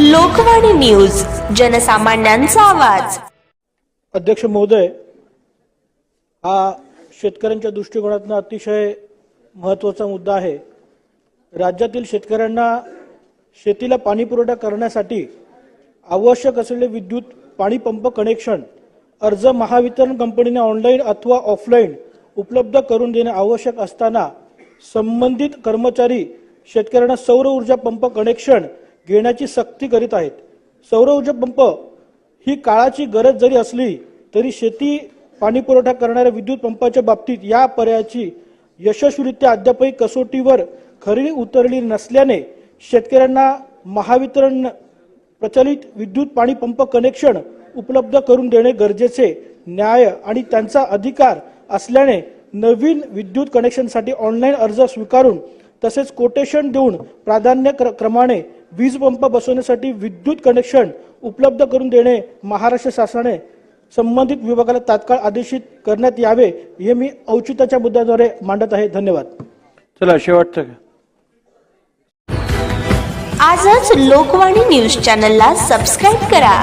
Lokvani news जनसामान्यांचा आवाज. अध्यक्ष महोदय हा शेतकऱ्यांच्या दृष्टिकोनातून अतिशय महत्त्वाचा मुद्दा आहे. राज्यातील शेतकऱ्यांना शेतीला पाणी पुरवठा करण्यासाठी आवश्यक असलेले विद्युत पाणी पंप कनेक्शन अर्ज महावितरण कंपनीने ऑनलाईन अथवा ऑफलाईन उपलब्ध करून देणे आवश्यक असताना संबंधित कर्मचारी शेतकऱ्यांना सौर ऊर्जा पंप कनेक्शन घेण्याची सक्ती करीत आहेत. सौर ऊर्जा पंप ही काळाची गरज जरी असली तरी शेती पाणी पुरवठा करणाऱ्या विद्युत पंपाच्या बाबतीत या पर्यायाची यशस्वीरित्या अद्यापही कसोटीवर खरी उतरली नसल्याने शेतकऱ्यांना महावितरण प्रचलित विद्युत पाणी पंप कनेक्शन उपलब्ध करून देणे गरजेचे न्याय आणि त्यांचा अधिकार असल्याने नवीन विद्युत कनेक्शनसाठी ऑनलाईन अर्ज स्वीकारून तसेच कोटेशन देऊन प्राधान्य क्र- क्रमाने वीज पंप बसवण्यासाठी विद्युत कनेक्शन उपलब्ध करून देणे महाराष्ट्र शासनाने संबंधित विभागाला तात्काळ आदेशित करण्यात यावे हे मी औचित्याच्या मुद्द्याद्वारे मांडत आहे. धन्यवाद. चला शेवटचं. आजच लोकवाणी न्यूज चॅनलला सबस्क्राईब करा.